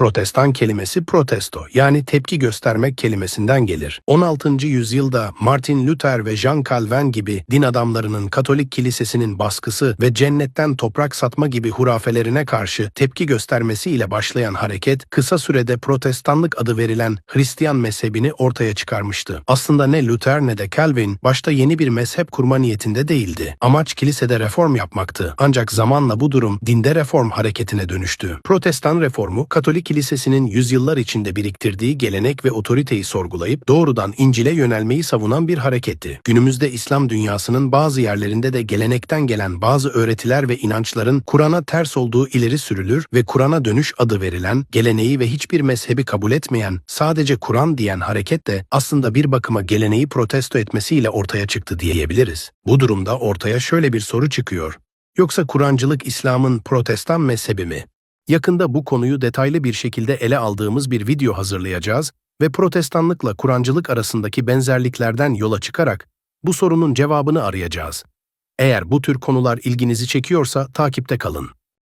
Protestan kelimesi protesto yani tepki göstermek kelimesinden gelir. 16. yüzyılda Martin Luther ve Jean Calvin gibi din adamlarının Katolik kilisesinin baskısı ve cennetten toprak satma gibi hurafelerine karşı tepki göstermesiyle başlayan hareket kısa sürede protestanlık adı verilen Hristiyan mezhebini ortaya çıkarmıştı. Aslında ne Luther ne de Calvin başta yeni bir mezhep kurma niyetinde değildi. Amaç kilisede reform yapmaktı. Ancak zamanla bu durum dinde reform hareketine dönüştü. Protestan reformu Katolik kilisesinin yüzyıllar içinde biriktirdiği gelenek ve otoriteyi sorgulayıp doğrudan İncil'e yönelmeyi savunan bir hareketti. Günümüzde İslam dünyasının bazı yerlerinde de gelenekten gelen bazı öğretiler ve inançların Kur'an'a ters olduğu ileri sürülür ve Kur'an'a dönüş adı verilen, geleneği ve hiçbir mezhebi kabul etmeyen, sadece Kur'an diyen hareket de aslında bir bakıma geleneği protesto etmesiyle ortaya çıktı diyebiliriz. Bu durumda ortaya şöyle bir soru çıkıyor. Yoksa Kur'ancılık İslam'ın protestan mezhebi mi? Yakında bu konuyu detaylı bir şekilde ele aldığımız bir video hazırlayacağız ve protestanlıkla Kur'ancılık arasındaki benzerliklerden yola çıkarak bu sorunun cevabını arayacağız. Eğer bu tür konular ilginizi çekiyorsa takipte kalın.